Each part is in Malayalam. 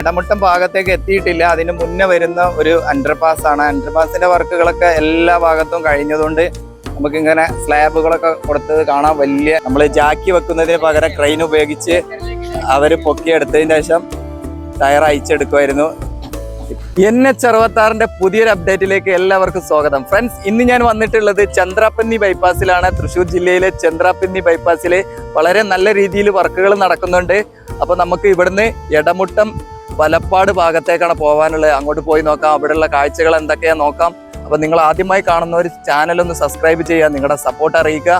ഇടമുട്ടം ഭാഗത്തേക്ക് എത്തിയിട്ടില്ല. അതിന് മുന്നേ വരുന്ന ഒരു അണ്ടർപാസ് ആണ്. അണ്ടർപാസിന്റെ വർക്കുകളൊക്കെ എല്ലാ ഭാഗത്തും കഴിഞ്ഞതുകൊണ്ട് നമുക്ക് ഇങ്ങനെ സ്ലാബുകളൊക്കെ കൊടുത്തത് കാണാൻ വലിയ നമ്മൾ ജാക്കി വെക്കുന്നതിന് പകരം ക്രെയിൻ ഉപയോഗിച്ച് അവർ പൊക്കിയെടുത്തതിന് ശേഷം ടയർ അയച്ചെടുക്കുമായിരുന്നു എൻ എച്ച് അറുപത്താറിന്റെ പുതിയൊരു അപ്ഡേറ്റിലേക്ക് എല്ലാവർക്കും സ്വാഗതം. ഫ്രണ്ട്സ് ഇന്ന് ഞാൻ വന്നിട്ടുള്ളത് ചന്ദ്രാപ്പന്നി ബൈപ്പാസിലാണ് തൃശ്ശൂർ ജില്ലയിലെ ചന്ദ്രാപ്പന്നി ബൈപ്പാസിൽ വളരെ നല്ല രീതിയിൽ വർക്കുകൾ നടക്കുന്നുണ്ട്. അപ്പൊ നമുക്ക് ഇവിടുന്ന് എടമുട്ടം വലപ്പാട് ഭാഗത്തേക്കാണ് പോകാനുള്ളത് അങ്ങോട്ട് പോയി നോക്കാം. അവിടെയുള്ള കാഴ്ചകൾ എന്തൊക്കെയാ നോക്കാം. അപ്പൊ നിങ്ങൾ ആദ്യമായി കാണുന്ന ഒരു ചാനൽ ഒന്ന് സബ്സ്ക്രൈബ് ചെയ്യുക. നിങ്ങളുടെ സപ്പോർട്ട് അറിയിക്കുക.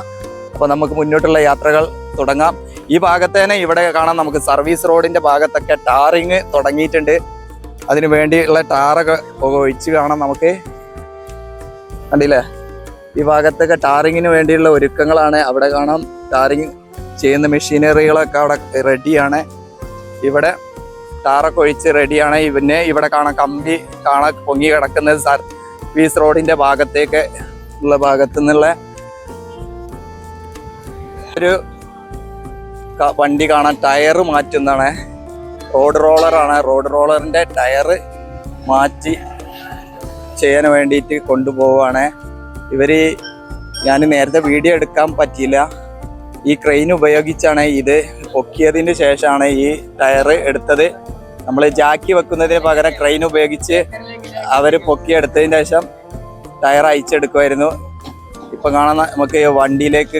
അപ്പൊ നമുക്ക് മുന്നോട്ടുള്ള യാത്രകൾ തുടങ്ങാം. ഈ ഭാഗത്തേനെ ഇവിടെ കാണാം നമുക്ക് സർവീസ് റോഡിന്റെ ഭാഗത്തൊക്കെ ടാറിങ് തുടങ്ങിയിട്ടുണ്ട്. അതിനു വേണ്ടിയുള്ള ടാറൊക്കെ ഒഴിച്ച് കാണാം നമുക്ക്. കണ്ടില്ലേ? ഈ ഭാഗത്തൊക്കെ ടാറിങ്ങിന് വേണ്ടിയുള്ള ഒരുക്കങ്ങളാണ് അവിടെ കാണാം. ടാറിങ് ചെയ്യുന്ന മെഷീനറികളൊക്കെ അവിടെ റെഡിയാണ് ഇവിടെ ടാറൊക്കെ ഒഴിച്ച് റെഡിയാണ്. പിന്നെ ഇവിടെ കാണാം. കമ്പി കാണാൻ പൊങ്ങി കിടക്കുന്നത് സർവീസ് റോഡിന്റെ ഭാഗത്തേക്ക് ഉള്ള ഭാഗത്തു നിന്നുള്ള ഒരു വണ്ടി കാണാൻ ടയർ മാറ്റുന്നതാണ്. റോഡ് റോളറാണ്. റോഡ് റോളറിന്റെ ടയർ മാറ്റി ചെയ്യാൻ വേണ്ടിയിട്ട് കൊണ്ടുപോവാണ്. ഇവർ ഞാൻ നേരത്തെ വീഡിയോ എടുക്കാൻ പറ്റിയില്ല. ഈ ക്രെയിൻ ഉപയോഗിച്ചാണ് ഇത് പൊക്കിയതിന് ശേഷമാണ് ഈ ടയർ എടുത്തത്. നമ്മൾ ജാക്കി വെക്കുന്നതിന് പകരം ക്രെയിൻ ഉപയോഗിച്ച് അവർ പൊക്കിയെടുത്തതിന് ശേഷം ടയർ അയച്ചെടുക്കുമായിരുന്നു ഇപ്പൊ കാണുന്ന നമുക്ക് വണ്ടിയിലേക്ക്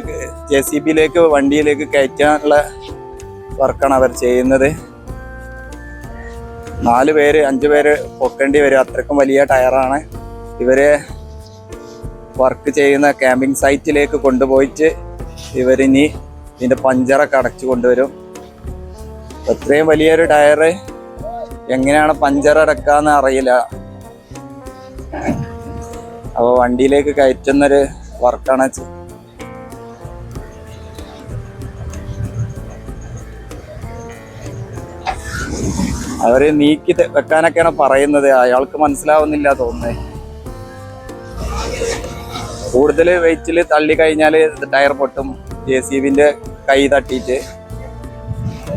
ജെ സി ബിയിലേക്ക് വണ്ടിയിലേക്ക് കയറ്റാനുള്ള വർക്കാണ് അവർ ചെയ്യുന്നത്. നാല് പേര് അഞ്ചു പേര് പൊക്കേണ്ടി വരും. അത്രക്കും വലിയ ടയറാണ് ഇവർ വർക്ക് ചെയ്യുന്ന ക്യാമ്പിംഗ് സൈറ്റിലേക്ക് കൊണ്ടുപോയിട്ട് ഇവരിനി ഇതിന്റെ പഞ്ചറൊക്കെ അടച്ചു കൊണ്ടുവരും. അത്രയും വലിയൊരു ടയർ എങ്ങനെയാണ് പഞ്ചർ അടക്കാന്ന് അറിയില്ല. അപ്പോൾ വണ്ടിയിലേക്ക് കയറ്റുന്നൊരു വർക്കാണ് അവർ നീക്കി വെക്കാനൊക്കെയാണ് പറയുന്നത്. അയാൾക്ക് മനസ്സിലാവുന്നില്ല തോന്നുന്നത് കൂടുതൽ വെയിറ്റിൽ തള്ളി കഴിഞ്ഞാൽ ടയർ പൊട്ടും. ജെ സി ബിന്റെ കൈ തട്ടിയിട്ട്.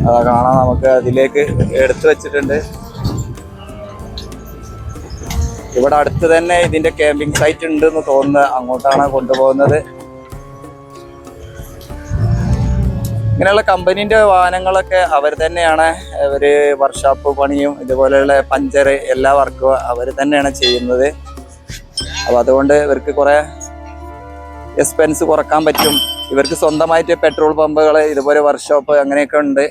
അതാ കാണാം നമുക്ക് അതിലേക്ക് എടുത്തു വെച്ചിട്ടുണ്ട്. ഇവിടെ അടുത്ത് തന്നെ ഇതിന്റെ ക്യാമ്പിംഗ് സൈറ്റ് ഉണ്ട് എന്ന് തോന്നുന്നത് അങ്ങോട്ടാണ് കൊണ്ടുപോകുന്നത്. ഇങ്ങനെയുള്ള കമ്പനീന്റെ വാഹനങ്ങളൊക്കെ അവർ തന്നെയാണ്. അവർ വർക്ക്ഷോപ്പ് പണിയും ഇതുപോലെയുള്ള പഞ്ചർ എല്ലാ വർക്കും അവർ തന്നെയാണ് ചെയ്യുന്നത്. അപ്പൊ അതുകൊണ്ട് ഇവർക്ക് കുറെ എക്സ്പെൻസ് കുറയ്ക്കാൻ പറ്റും. ഇവർക്ക് സ്വന്തമായിട്ട് പെട്രോൾ പമ്പുകൾ ഇതുപോലെ വർക്ക്ഷോപ്പ് അങ്ങനെയൊക്കെ ഉണ്ട്.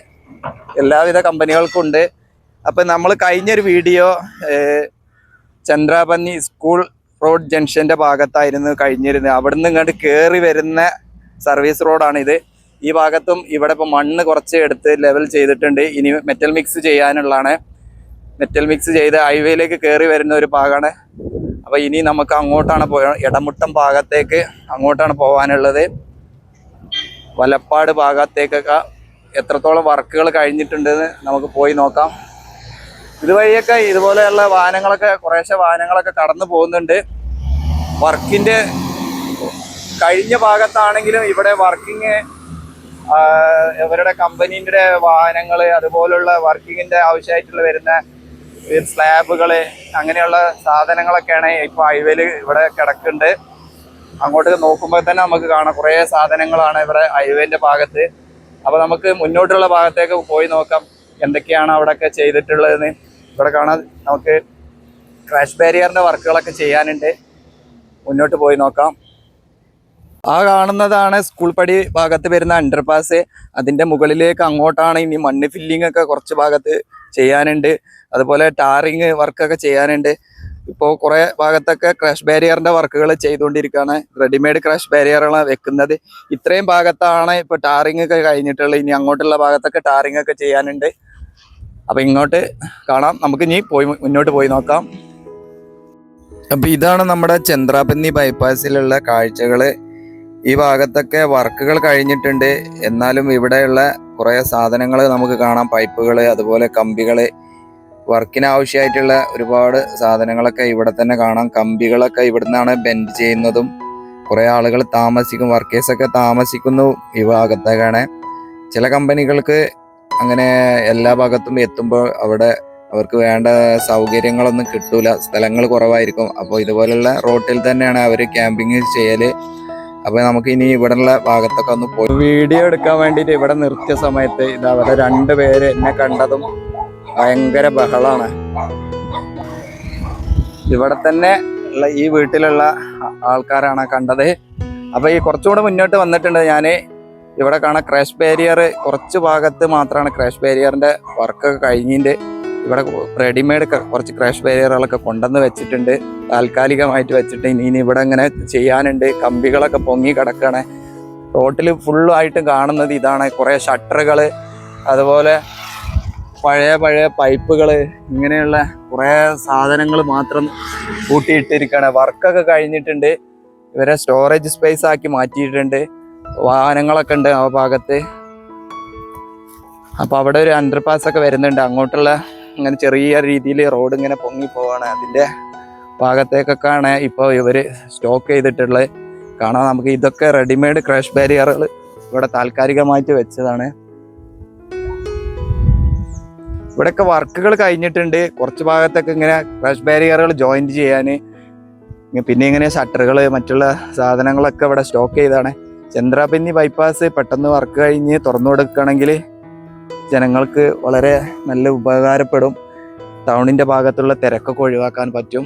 എല്ലാവിധ കമ്പനികൾക്കും ഉണ്ട്. അപ്പം നമ്മൾ കഴിഞ്ഞൊരു വീഡിയോ ചന്ദ്രാപന്നി സ്കൂൾ റോഡ് ജംഗ്ഷന്റെ ഭാഗത്തായിരുന്നു കഴിഞ്ഞിരുന്നത്. അവിടുന്ന് ഇങ്ങോട്ട് കയറി വരുന്ന സർവീസ് റോഡാണിത് ഈ ഭാഗത്തും ഇവിടെ ഇപ്പോൾ മണ്ണ് കുറച്ച് എടുത്ത് ലെവൽ ചെയ്തിട്ടുണ്ട്. ഇനി മെറ്റൽ മിക്സ് ചെയ്യാനുള്ളതാണ്. മെറ്റൽ മിക്സ് ചെയ്ത് ഹൈവേയിലേക്ക് കയറി വരുന്ന ഒരു ഭാഗമാണ്. അപ്പോൾ ഇനി നമുക്ക് അങ്ങോട്ടാണ് പോ ഇടമുട്ടം ഭാഗത്തേക്ക് അങ്ങോട്ടാണ് പോകാനുള്ളത് വലപ്പാട് ഭാഗത്തേക്കൊക്കെ എത്രത്തോളം വർക്കുകൾ കഴിഞ്ഞിട്ടുണ്ടെന്ന് നമുക്ക് പോയി നോക്കാം. ഇതുവഴിയൊക്കെ ഇതുപോലെയുള്ള വാഹനങ്ങളൊക്കെ കുറേശ്ശെ വാഹനങ്ങളൊക്കെ കടന്നു പോകുന്നുണ്ട്. വർക്കിന്റെ കഴിഞ്ഞ ഭാഗത്താണെങ്കിലും ഇവിടെ വർക്കിങ് ഇവരുടെ കമ്പനീന്റെ വാഹനങ്ങൾ അതുപോലുള്ള വർക്കിങ്ങിന്റെ ആവശ്യമായിട്ടുള്ള വരുന്ന സ്ലാബുകൾ അങ്ങനെയുള്ള സാധനങ്ങളൊക്കെയാണ് ഇപ്പോൾ ഹൈവേയിൽ ഇവിടെ കിടക്കുന്നുണ്ട്. അങ്ങോട്ട് നോക്കുമ്പോൾ തന്നെ നമുക്ക് കാണാം കുറേ സാധനങ്ങളാണ് ഇവിടെ ഹൈവേന്റെ ഭാഗത്ത്. അപ്പോൾ നമുക്ക് മുന്നോട്ടുള്ള ഭാഗത്തേക്ക് പോയി നോക്കാം. എന്തൊക്കെയാണ് അവിടെയൊക്കെ ചെയ്തിട്ടുള്ളതെന്ന്. ഇവിടെ കാണാൻ നമുക്ക് ക്രാഷ് ബാരിയറിന്റെ വർക്കുകളൊക്കെ ചെയ്യാനുണ്ട്. മുന്നോട്ട് പോയി നോക്കാം. ആ കാണുന്നതാണ് സ്കൂൾ പടി ഭാഗത്ത് വരുന്ന അണ്ടർപാസ് അതിന്റെ മുകളിലേക്ക് അങ്ങോട്ടാണ് ഇനി മണ്ണ് ഫില്ലിംഗ് ഒക്കെ കുറച്ച് ഭാഗത്ത് ചെയ്യാനുണ്ട്. അതുപോലെ ടാറിങ് വർക്കൊക്കെ ചെയ്യാനുണ്ട്. ഇപ്പോൾ കുറേ ഭാഗത്തൊക്കെ ക്രാഷ് ബാരിയറിന്റെ വർക്കുകൾ ചെയ്തുകൊണ്ടിരിക്കുകയാണ് റെഡിമെയ്ഡ് ക്രാഷ് ബാരിയറുകളാണ് വെക്കുന്നത്. ഇത്രയും ഭാഗത്താണ് ഇപ്പൊ ടാറിങ് ഒക്കെ കഴിഞ്ഞിട്ടുള്ളത്. ഇനി അങ്ങോട്ടുള്ള ഭാഗത്തൊക്കെ ടാറിങ് ഒക്കെ ചെയ്യാനുണ്ട്. അപ്പോൾ ഇങ്ങോട്ട് കാണാം. നമുക്ക് ഇനി പോയി മുന്നോട്ട് പോയി നോക്കാം. അപ്പൊ ഇതാണ് നമ്മുടെ ചന്ദ്രാപന്നി ബൈപ്പാസിലുള്ള കാഴ്ചകൾ ഈ ഭാഗത്തൊക്കെ വർക്കുകൾ കഴിഞ്ഞിട്ടുണ്ട്. എന്നാലും ഇവിടെയുള്ള കുറേ സാധനങ്ങൾ നമുക്ക് കാണാം. പൈപ്പുകൾ അതുപോലെ കമ്പികൾ വർക്കിന് ആവശ്യമായിട്ടുള്ള ഒരുപാട് സാധനങ്ങളൊക്കെ ഇവിടെ തന്നെ കാണാം. കമ്പികളൊക്കെ ഇവിടെ നിന്നാണ് ബെൻഡ് ചെയ്യുന്നതും. കുറേ ആളുകൾ താമസിക്കും വർക്കേഴ്സൊക്കെ താമസിക്കുന്നു ഈ ഭാഗത്തേക്കാണ് ചില കമ്പനികൾക്ക് അങ്ങനെ എല്ലാ ഭാഗത്തും എത്തുമ്പോൾ അവിടെ അവർക്ക് വേണ്ട സൗകര്യങ്ങളൊന്നും കിട്ടൂല. സ്ഥലങ്ങൾ കുറവായിരിക്കും. അപ്പോൾ ഇതുപോലുള്ള റോട്ടിൽ തന്നെയാണ് അവർ ക്യാമ്പിങ് ചെയ്യൽ. അപ്പോൾ നമുക്ക് ഇനി ഇവിടെയുള്ള ഭാഗത്തൊക്കെ ഒന്ന് പോയി വീഡിയോ എടുക്കാൻ വേണ്ടിയിട്ട് ഇവിടെ നിർത്തിയ സമയത്ത് ഇത് അവരെ രണ്ടുപേര് എന്നെ കണ്ടതും ഭയങ്കര ബഹളാണ്. ഇവിടെ തന്നെ ഉള്ള ഈ വീട്ടിലുള്ള ആൾക്കാരാണ് കണ്ടത്. അപ്പൊ ഈ കുറച്ചുകൂടെ മുന്നോട്ട് വന്നിട്ടുണ്ട് ഞാൻ. ഇവിടെ കാണാൻ ക്രാഷ് ബാരിയർ കുറച്ച് ഭാഗത്ത് മാത്രമാണ് ക്രാഷ് ബാരിയറിന്റെ വർക്കൊക്കെ കഴിഞ്ഞിട്ട് ഇവിടെ റെഡിമെയ്ഡ് കുറച്ച് ക്രാഷ് ബാരിയറുകളൊക്കെ കൊണ്ടുവന്ന് വെച്ചിട്ടുണ്ട്. താൽക്കാലികമായിട്ട് വെച്ചിട്ട് ഇനി ഇനി ഇവിടെ ഇങ്ങനെ ചെയ്യാനുണ്ട്. കമ്പികളൊക്കെ പൊങ്ങി കിടക്കണേ. റോട്ടിൽ ഫുള്ളായിട്ടും കാണുന്നത് ഇതാണ്. കുറേ ഷട്ടറുകൾ അതുപോലെ പഴയ പഴയ പൈപ്പുകൾ ഇങ്ങനെയുള്ള കുറേ സാധനങ്ങൾ മാത്രം കൂട്ടിയിട്ടിരിക്കുകയാണ് വർക്കൊക്കെ കഴിഞ്ഞിട്ടുണ്ട്. ഇവരെ സ്റ്റോറേജ് സ്പേസ് ആക്കി മാറ്റിയിട്ടുണ്ട്. വാഹനങ്ങളൊക്കെ ഉണ്ട് ആ ഭാഗത്ത്. അപ്പോൾ അവിടെ ഒരു അണ്ടർപാസ് ഒക്കെ വരുന്നുണ്ട്. അങ്ങോട്ടുള്ള ഇങ്ങനെ ചെറിയ രീതിയിൽ റോഡ് ഇങ്ങനെ പൊങ്ങി പോവാണ്. അതിന്റെ ഭാഗത്തേക്കൊക്കെയാണ് ഇപ്പോൾ ഇവർ സ്റ്റോക്ക് ചെയ്തിട്ടുള്ളത്. കാണാം നമുക്ക് ഇതൊക്കെ റെഡിമെയ്ഡ് ക്രാഷ് ബാരിയറുകൾ ഇവിടെ താൽക്കാലികമായിട്ട് വെച്ചതാണ്. ഇവിടെയൊക്കെ വർക്കുകൾ കഴിഞ്ഞിട്ടുണ്ട്. കുറച്ച് ഭാഗത്തൊക്കെ ഇങ്ങനെ ക്രാഷ് ബാരിയറുകൾ ജോയിന്റ് ചെയ്യാൻ. പിന്നെ ഇങ്ങനെ ഷട്ടറുകൾ മറ്റുള്ള സാധനങ്ങളൊക്കെ ഇവിടെ സ്റ്റോക്ക് ചെയ്താണ് ചന്ദ്രാപിന്നി ബൈപ്പാസ് പെട്ടെന്ന് വർക്ക് കഴിഞ്ഞ് തുറന്നു കൊടുക്കുകയാണെങ്കിൽ ജനങ്ങൾക്ക് വളരെ നല്ല ഉപകാരപ്പെടും. ടൗണിന്റെ ഭാഗത്തുള്ള തിരക്കൊക്കെ ഒഴിവാക്കാൻ പറ്റും.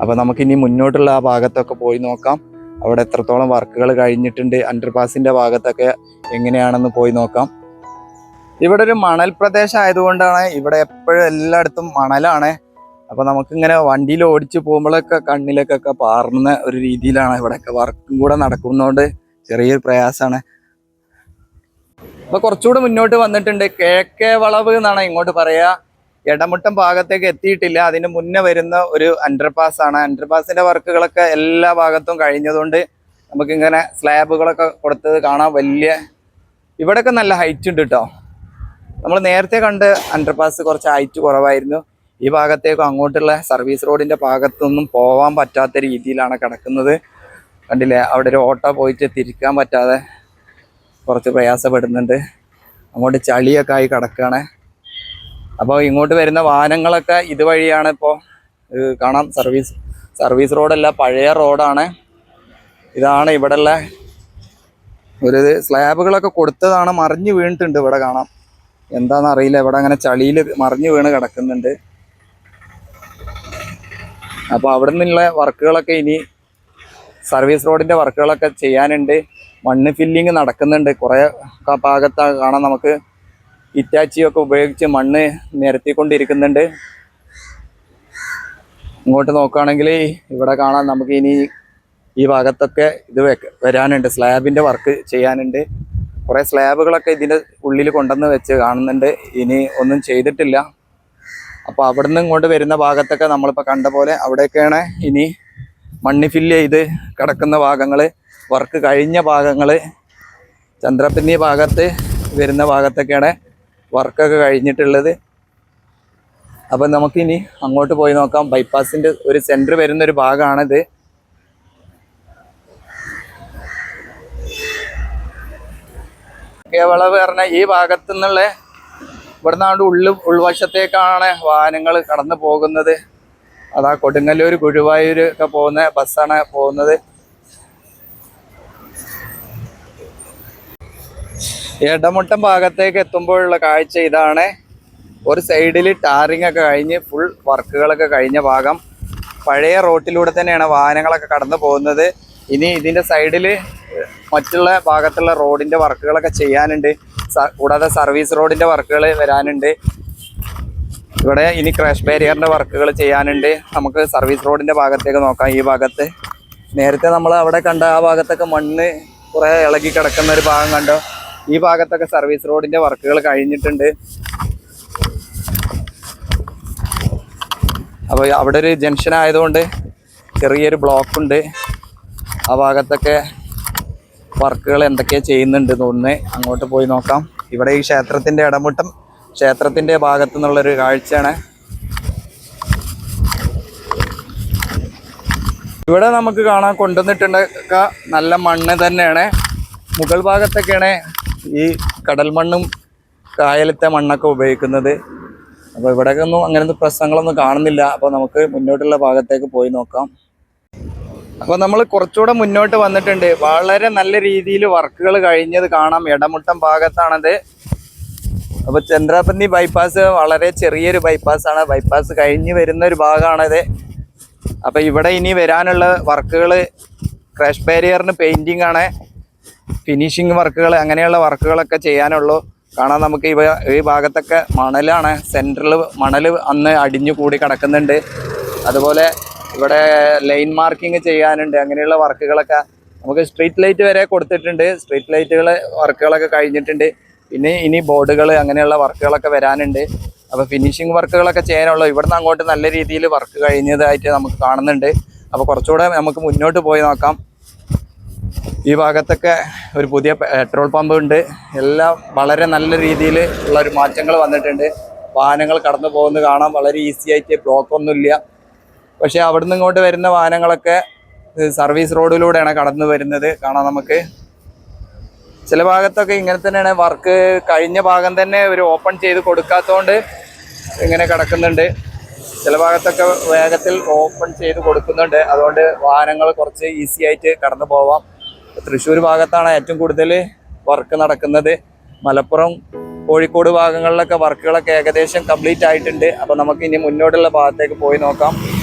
അപ്പോൾ നമുക്കിനി മുന്നോട്ടുള്ള ആ ഭാഗത്തൊക്കെ പോയി നോക്കാം. അവിടെ എത്രത്തോളം വർക്കുകൾ കഴിഞ്ഞിട്ടുണ്ട്. അണ്ടർപാസിന്റെ ഭാഗത്തൊക്കെ എങ്ങനെയാണെന്ന് പോയി നോക്കാം. ഇവിടെ ഒരു മണൽ പ്രദേശം ആയതുകൊണ്ടാണ് ഇവിടെ എപ്പോഴും എല്ലായിടത്തും മണലാണ്. അപ്പൊ നമുക്കിങ്ങനെ വണ്ടിയിൽ ഓടിച്ചു പോകുമ്പോഴൊക്കെ കണ്ണിലേക്കൊക്കെ പാർന്ന ഒരു രീതിയിലാണ് ഇവിടെയൊക്കെ വർക്കും കൂടെ നടക്കുന്നതുകൊണ്ട് ചെറിയൊരു പ്രയാസമാണ്. അപ്പൊ കുറച്ചുകൂടെ മുന്നോട്ട് വന്നിട്ടുണ്ട്. കിഴക്കേ വളവ് എന്നാണ് ഇങ്ങോട്ട് പറയാ. ഇടമുട്ടം ഭാഗത്തേക്ക് എത്തിയിട്ടില്ല. അതിന് മുന്നേ വരുന്ന ഒരു അണ്ടർപാസ് ആണ്. അണ്ടർപാസിന്റെ വർക്കുകളൊക്കെ എല്ലാ ഭാഗത്തും കഴിഞ്ഞതുകൊണ്ട് നമുക്കിങ്ങനെ സ്ലാബുകളൊക്കെ കൊടുത്തത് കാണാൻ വലിയ ഇവിടെയൊക്കെ നല്ല ഹൈറ്റ് ഉണ്ട് കേട്ടോ നമ്മൾ നേരത്തെ കണ്ട് അണ്ടർപാസ് കുറച്ച് ഹൈറ്റ് കുറവായിരുന്നു. ഈ ഭാഗത്തേക്കും അങ്ങോട്ടുള്ള സർവീസ് റോഡിന്റെ ഭാഗത്തൊന്നും പോകാൻ പറ്റാത്ത രീതിയിലാണ് കിടക്കുന്നത്. കണ്ടില്ലേ? അവിടെ ഒരു ഓട്ടോ പോയിട്ട് തിരിക്കാൻ പറ്റാതെ കുറച്ച് പ്രയാസപ്പെടുന്നുണ്ട്. അങ്ങോട്ട് ചളിയൊക്കെ ആയി കിടക്കുകയാണ് അപ്പോൾ ഇങ്ങോട്ട് വരുന്ന വാഹനങ്ങളൊക്കെ ഇതുവഴിയാണ് ഇപ്പോൾ കാണാം. സർവീസ് സർവീസ് റോഡല്ല പഴയ റോഡാണ് ഇതാണ് ഇവിടെയുള്ള ഒരു സ്ലാബുകളൊക്കെ കൊടുത്തതാണ് മറിഞ്ഞു വീണിട്ടുണ്ട് ഇവിടെ കാണാം. എന്താണെന്ന് അറിയില്ല ഇവിടെ അങ്ങനെ ചളിയിൽ മറിഞ്ഞു വീണ് കിടക്കുന്നുണ്ട്. അപ്പോൾ അവിടെ നിന്നുള്ള വർക്കുകളൊക്കെ ഇനി സർവീസ് റോഡിന്റെ വർക്കുകളൊക്കെ ചെയ്യാനുണ്ട്. മണ്ണ് ഫില്ലിങ് നടക്കുന്നുണ്ട്. കുറേ ഭാഗത്ത് കാണാം നമുക്ക് ഇറ്റാച്ചിയൊക്കെ ഉപയോഗിച്ച് മണ്ണ് നിരത്തിക്കൊണ്ടിരിക്കുന്നുണ്ട്. ഇങ്ങോട്ട് നോക്കുകയാണെങ്കിൽ ഇവിടെ കാണാൻ നമുക്ക് ഇനി ഈ ഭാഗത്തൊക്കെ ഇത് വരാനുണ്ട്. സ്ലാബിന്റെ വർക്ക് ചെയ്യാനുണ്ട്. കുറേ സ്ലാബുകളൊക്കെ ഇതിന്റെ ഉള്ളിൽ കൊണ്ടുവന്ന് വെച്ച് കാണുന്നുണ്ട്. ഇനി ഒന്നും ചെയ്തിട്ടില്ല. അപ്പോൾ അവിടുന്ന് ഇങ്ങോട്ട് വരുന്ന ഭാഗത്തൊക്കെ നമ്മളിപ്പോൾ കണ്ട പോലെ അവിടെയൊക്കെയാണ് ഇനി മണ്ണ് ഫില്ല് ചെയ്ത് കിടക്കുന്ന ഭാഗങ്ങൾ വർക്ക് കഴിഞ്ഞ ഭാഗങ്ങൾ ചന്ദ്രപ്പിന്നി ഭാഗത്ത് വരുന്ന ഭാഗത്തൊക്കെയാണ് വർക്കൊക്കെ കഴിഞ്ഞിട്ടുള്ളത്. അപ്പം നമുക്കിനി അങ്ങോട്ട് പോയി നോക്കാം. ബൈപ്പാസിന്റെ ഒരു സെന്റർ വരുന്ന ഒരു ഭാഗമാണിത്. കേവളവ് പറഞ്ഞ ഈ ഭാഗത്തു നിന്നുള്ള ഇവിടുന്നാണ്ട് ഉള്ളും ഉൾവശത്തേക്കാണ് വാഹനങ്ങൾ കടന്നു പോകുന്നത്. അതാ കൊടുങ്ങല്ലൂർ ഗുരുവായൂർ ഒക്കെ പോകുന്ന ബസ്സാണ് പോകുന്നത്. ഇടമുട്ടം ഭാഗത്തേക്ക് എത്തുമ്പോഴുള്ള കാഴ്ച ഇതാണ്. ഒരു സൈഡിൽ ടാറിംഗ് ഒക്കെ കഴിഞ്ഞ് ഫുൾ വർക്കുകളൊക്കെ കഴിഞ്ഞ ഭാഗം. പഴയ റോട്ടിലൂടെ തന്നെയാണ് വാഹനങ്ങളൊക്കെ കടന്നു പോകുന്നത്. ഇനി ഇതിന്റെ സൈഡിൽ മറ്റുള്ള ഭാഗത്തുള്ള റോഡിന്റെ വർക്കുകളൊക്കെ ചെയ്യാനുണ്ട്. കൂടാതെ സർവീസ് റോഡിന്റെ വർക്കുകൾ വരാനുണ്ട്. ഇവിടെ ഇനി ക്രാഷ് ബാരിയറിന്റെ വർക്കുകൾ ചെയ്യാനുണ്ട്. നമുക്ക് സർവീസ് റോഡിന്റെ ഭാഗത്തേക്ക് നോക്കാം ഈ ഭാഗത്ത്. നേരത്തെ നമ്മൾ അവിടെ കണ്ട ആ ഭാഗത്തൊക്കെ മണ്ണ് കുറെ ഇളകി കിടക്കുന്ന ഒരു ഭാഗം കണ്ടോ? ഈ ഭാഗത്തൊക്കെ സർവീസ് റോഡിന്റെ വർക്കുകൾ കഴിഞ്ഞിട്ടുണ്ട്. അപ്പോൾ അവിടെ ഒരു ജംഗ്ഷൻ ആയതുകൊണ്ട് ചെറിയൊരു ബ്ലോക്ക് ഉണ്ട് ആ ഭാഗത്തൊക്കെ വർക്കുകൾ എന്തൊക്കെയാണ് ചെയ്യുന്നുണ്ട് തോന്നുന്നേ അങ്ങോട്ട് പോയി നോക്കാം. ഇവിടെ ഈ ക്ഷേത്രത്തിന്റെ ഇടമുട്ടം ക്ഷേത്രത്തിന്റെ ഭാഗത്തു നിന്നുള്ളൊരു കാഴ്ചയാണ്. ഇവിടെ നമുക്ക് കാണാൻ കൊണ്ടുവന്നിട്ടുണ്ടൊക്കെ നല്ല മണ്ണ് തന്നെയാണ്. മുകൾ ഭാഗത്തൊക്കെയാണ് ഈ കടൽ മണ്ണും കായലത്തെ മണ്ണൊക്കെ ഉപയോഗിക്കുന്നത്. അപ്പോൾ ഇവിടെയൊക്കെ ഒന്നും അങ്ങനത്തെ പ്രശ്നങ്ങളൊന്നും കാണുന്നില്ല. അപ്പോൾ നമുക്ക് മുന്നോട്ടുള്ള ഭാഗത്തേക്ക് പോയി നോക്കാം. അപ്പോൾ നമ്മൾ കുറച്ചുകൂടെ മുന്നോട്ട് വന്നിട്ടുണ്ട്. വളരെ നല്ല രീതിയിൽ വർക്കുകൾ കഴിഞ്ഞത് കാണാം. ഇടമുട്ടം ഭാഗത്താണത്. അപ്പോൾ ചന്ദ്രാപന്നി ബൈപ്പാസ് വളരെ ചെറിയൊരു ബൈപ്പാസ് ആണ്. ബൈപ്പാസ് കഴിഞ്ഞ് വരുന്ന ഒരു ഭാഗമാണത്. അപ്പോൾ ഇവിടെ ഇനി വരാനുള്ള വർക്കുകൾ ക്രാഷ് ബാരിയറിന് പെയിന്റിംഗ് ആണ്. ഫിനിഷിങ് വർക്കുകൾ അങ്ങനെയുള്ള വർക്കുകളൊക്കെ ചെയ്യാനുള്ളൂ. കാണാൻ നമുക്ക് ഇവ ഈ ഭാഗത്തൊക്കെ മണലാണ്. സെൻട്രൽ മണൽ അന്ന് അടിഞ്ഞു കൂടി കിടക്കുന്നുണ്ട്. അതുപോലെ ഇവിടെ ലൈൻ മാർക്കിംഗ് ചെയ്യാനുണ്ട് അങ്ങനെയുള്ള വർക്കുകളൊക്കെ നമുക്ക് സ്ട്രീറ്റ് ലൈറ്റ് വരെ കൊടുത്തിട്ടുണ്ട്. സ്ട്രീറ്റ് ലൈറ്റുകൾ വർക്കുകളൊക്കെ കഴിഞ്ഞിട്ടുണ്ട്. പിന്നെ ഇനി ബോർഡുകൾ അങ്ങനെയുള്ള വർക്കുകളൊക്കെ വരാനുണ്ട്. അപ്പോൾ ഫിനിഷിംഗ് വർക്കുകളൊക്കെ ചെയ്യാനുള്ളൂ. ഇവിടുന്ന് അങ്ങോട്ട് നല്ല രീതിയിൽ വർക്ക് കഴിഞ്ഞതായിട്ട് നമുക്ക് കാണുന്നുണ്ട്. അപ്പോൾ കുറച്ചുകൂടെ നമുക്ക് മുന്നോട്ട് പോയി നോക്കാം. ഈ ഭാഗത്തൊക്കെ ഒരു പുതിയ പെട്രോൾ പമ്പ് ഉണ്ട്. എല്ലാം വളരെ നല്ല രീതിയിൽ ഉള്ള ഒരു മാറ്റങ്ങൾ വന്നിട്ടുണ്ട്. വാഹനങ്ങൾ കടന്നു പോകുന്നത് കാണാം വളരെ ഈസി ആയിട്ട് ബ്ലോക്ക് ഒന്നുമില്ല. പക്ഷേ അവിടുന്ന് ഇങ്ങോട്ട് വരുന്ന വാഹനങ്ങളൊക്കെ സർവീസ് റോഡിലൂടെയാണ് കടന്നു വരുന്നത്. കാണാം നമുക്ക്. ചില ഭാഗത്തൊക്കെ ഇങ്ങനെ തന്നെയാണ്. വർക്ക് കഴിഞ്ഞ ഭാഗം തന്നെ ഒരു ഓപ്പൺ ചെയ്ത് കൊടുക്കാത്തതുകൊണ്ട് ഇങ്ങനെ കിടക്കുന്നുണ്ട്. ചില ഭാഗത്തൊക്കെ വേഗത്തിൽ ഓപ്പൺ ചെയ്ത് കൊടുക്കുന്നുണ്ട്. അതുകൊണ്ട് വാഹനങ്ങൾ കുറച്ച് ഈസി ആയിട്ട് കടന്നു പോവാം. തൃശ്ശൂർ ഭാഗത്താണ് ഏറ്റവും കൂടുതൽ വർക്ക് നടക്കുന്നത്. മലപ്പുറം കോഴിക്കോട് ഭാഗങ്ങളിലൊക്കെ വർക്കുകളൊക്കെ ഏകദേശം കംപ്ലീറ്റ് ആയിട്ടുണ്ട്. അപ്പോൾ നമുക്ക് ഇനി മുന്നോട്ടുള്ള ഭാഗത്തേക്ക് പോയി നോക്കാം.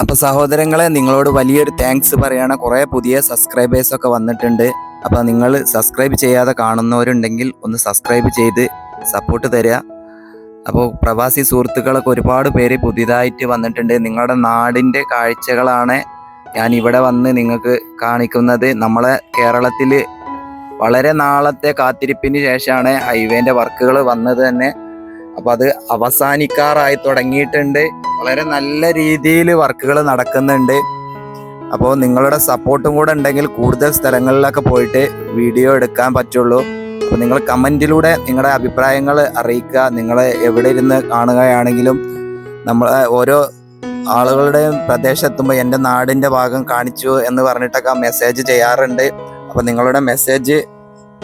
അപ്പോൾ സഹോദരങ്ങളെ നിങ്ങളോട് വലിയൊരു താങ്ക്സ് പറയണം. കുറേ പുതിയ സബ്സ്ക്രൈബേഴ്സ് ഒക്കെ വന്നിട്ടുണ്ട്. അപ്പോൾ നിങ്ങൾ സബ്സ്ക്രൈബ് ചെയ്യാതെ കാണുന്നവരുണ്ടെങ്കിൽ ഒന്ന് സബ്സ്ക്രൈബ് ചെയ്ത് സപ്പോർട്ട് തരിക. അപ്പോൾ പ്രവാസി സുഹൃത്തുക്കളൊക്കെ ഒരുപാട് പേര് പുതിയതായിട്ട് വന്നിട്ടുണ്ട്. നിങ്ങളുടെ നാടിന്റെ കാഴ്ചകളാണ് ഞാൻ ഇവിടെ വന്ന് നിങ്ങൾക്ക് കാണിക്കുന്നത്. നമ്മളെ കേരളത്തിൽ വളരെ നാളത്തെ കാത്തിരിപ്പിന് ശേഷമാണ് ഹൈവേന്റെ വർക്കുകൾ വന്നത് തന്നെ. അപ്പോൾ അത് അവസാനിക്കാറായി തുടങ്ങിയിട്ടുണ്ട്. വളരെ നല്ല രീതിയിൽ വർക്കുകൾ നടക്കുന്നുണ്ട്. അപ്പോൾ നിങ്ങളുടെ സപ്പോർട്ടും കൂടെ ഉണ്ടെങ്കിൽ കൂടുതൽ സ്ഥലങ്ങളിലൊക്കെ പോയിട്ട് വീഡിയോ എടുക്കാൻ പറ്റുള്ളൂ. അപ്പോൾ നിങ്ങൾ കമന്റിലൂടെ നിങ്ങളുടെ അഭിപ്രായങ്ങൾ അറിയിക്കുക. നിങ്ങൾ എവിടെ ഇരുന്ന് കാണുകയാണെങ്കിലും നമ്മൾ ഓരോ ആളുകളുടെയും പ്രദേശം എത്തുമ്പോൾ എന്റെ നാടിന്റെ ഭാഗം കാണിച്ചു എന്ന് പറഞ്ഞിട്ടൊക്കെ മെസ്സേജ് ചെയ്യാറുണ്ട്. അപ്പോൾ നിങ്ങളുടെ മെസ്സേജ്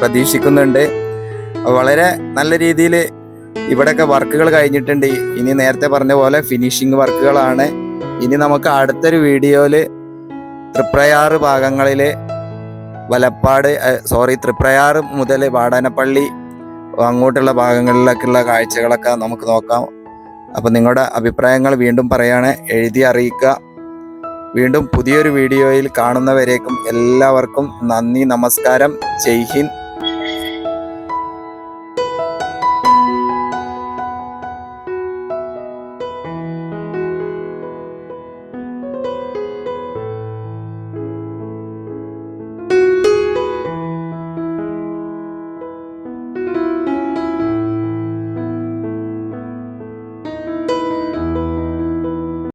പ്രതീക്ഷിക്കുന്നുണ്ട്. വളരെ നല്ല രീതിയിൽ ഇവിടെയൊക്കെ വർക്കുകൾ കഴിഞ്ഞിട്ടുണ്ട്. ഇനി നേരത്തെ പറഞ്ഞ പോലെ ഫിനിഷിങ് വർക്കുകളാണ്. ഇനി നമുക്ക് അടുത്തൊരു വീഡിയോയിൽ തൃപ്രയാറ് ഭാഗങ്ങളിൽ വലപ്പാട് സോറി തൃപ്രയാറ് മുതൽ വാടാനപ്പള്ളി അങ്ങോട്ടുള്ള ഭാഗങ്ങളിലൊക്കെയുള്ള കാഴ്ചകളൊക്കെ നമുക്ക് നോക്കാം. അപ്പോൾ നിങ്ങളുടെ അഭിപ്രായങ്ങൾ വീണ്ടും പറയാണ്. എഴുതി അറിയിക്കുക. വീണ്ടും പുതിയൊരു വീഡിയോയിൽ കാണുന്നവരേക്കും എല്ലാവർക്കും നന്ദി നമസ്കാരം. ജയ് ഹിന്ദ്.